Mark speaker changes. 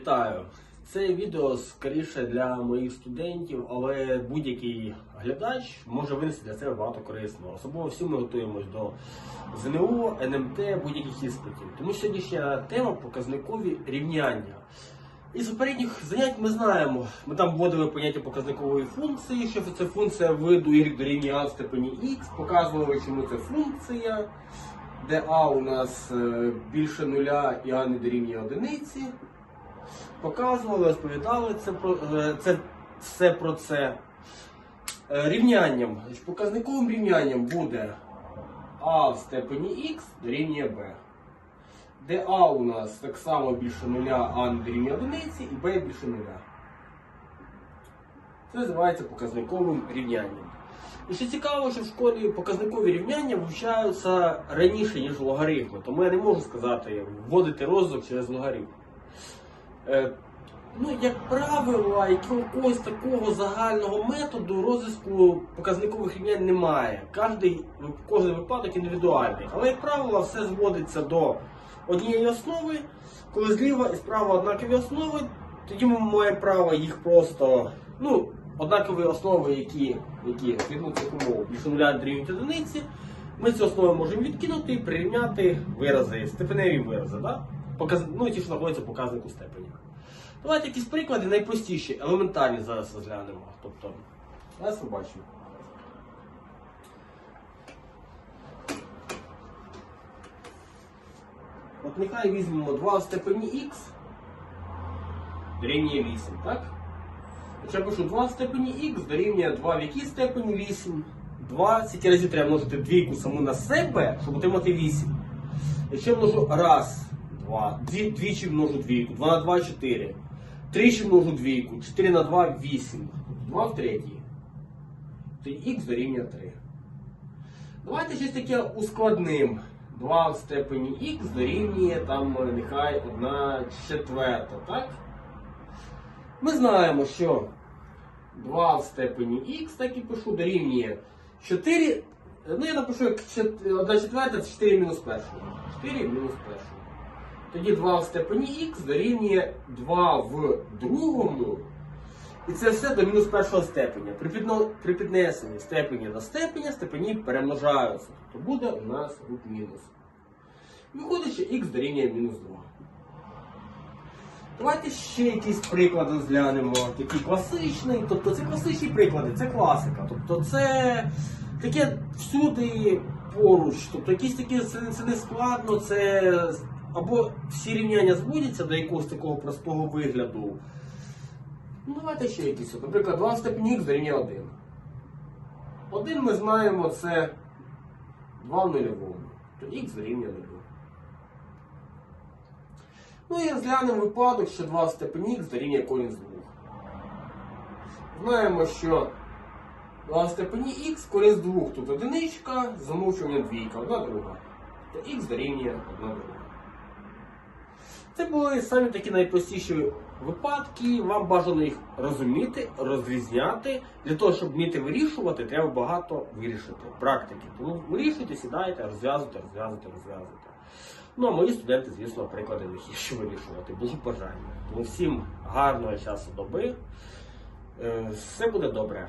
Speaker 1: Вітаю! Це відео скоріше для моїх студентів, але будь-який глядач може винести для себе багато корисного. Особливо всі ми готуємось до ЗНО, НМТ, будь-яких іспитів. Тому сьогоднішня тема показникові рівняння. Із попередніх занять ми знаємо, ми там вводили поняття показникової функції, що це функція виду y дорівнює а в степені x, показували, чому це функція, де а у нас е, більше нуля і а не дорівнює одиниці показували, розповідали це е, це все про це. Е, Рівнянням, показниковим рівнянням буде а в степені х дорівнює b. Де а у нас так само більше нуля, а не дорівнює одиниці, і b більше нуля. Це називається показниковим рівнянням. І що цікаво, що в школі показникові рівняння вивчаються раніше, ніж логарифми. Тому я не можу сказати вводити розвиток через логарифм. Е, Ну, як правило, якогось такого загального методу розвитку показникових рівнянь немає. Кожний, кожен випадок індивідуальний. Але, як правило, все зводиться до однієї основи. Коли зліва і справа однакові основи, тоді ми маємо право їх просто, ну, однакові основи, які, які згідно цих умов, більше нуля дорівнюють одиниці. Ми ці основи можемо відкинути і прирівняти вирази, степеневі вирази, да? Показ... ну, ті, що знаходяться в показнику степені. Давайте якісь приклади найпростіші, елементарні зараз розглянемо. Тобто, зараз побачимо. От нехай візьмемо 2 в степені х дорівнює 8, так? Я пишу 2 в степені х дорівнює 2 в якій степені 8. 2, скільки разів треба множити двійку саму на себе, щоб отримати 8. Якщо я множу раз, два, дві, двічі множу двійку, 2 на 2 4. Тричі множу двійку, 4 на 2 8. 2 в третій. То х дорівнює 3. Давайте щось таке ускладним. 2 в степені х дорівнює там нехай 1 четверта, так? Ми знаємо, що 2 в степені х, так і пишу, дорівнює 4. Ну, я напишу як 1 четверта це 4 мінус 1. 4 мінус 1. Тоді 2 в степені х дорівнює 2 в другому. І це все до мінус першого степеня. При, піднесенні степені до степеня степені перемножаються. Тобто буде у нас рук мінус. Виходить, що х дорівнює мінус 2. Давайте ще якісь приклади розглянемо. Такі класичні. Тобто це класичні приклади, це класика. Тобто це таке всюди поруч. Тобто якісь такі це, це не складно, це або всі рівняння зводяться до якогось такого простого вигляду. Ну, давайте ще якісь. Наприклад, 2 в степені х дорівнює 1. 1 ми знаємо, це 2 в нульовому. То х дорівнює 0. Ну і розглянемо випадок, що 2 в степені х дорівнює корінь з 2. Знаємо, що 2 в степені х, корінь з 2 тут одиничка, замовчування двійка, одна друга. То х дорівнює одна друга. Це були самі такі найпростіші випадки. Вам бажано їх розуміти, розрізняти. Для того, щоб вміти вирішувати, треба багато вирішити практики. Тому вирішуйте, сідайте, розв'язуйте, розв'язуйте, розв'язуйте. Ну а мої студенти, звісно, приклади не що вирішувати. Було бажання. Тому всім гарного часу доби. Е, Все буде добре.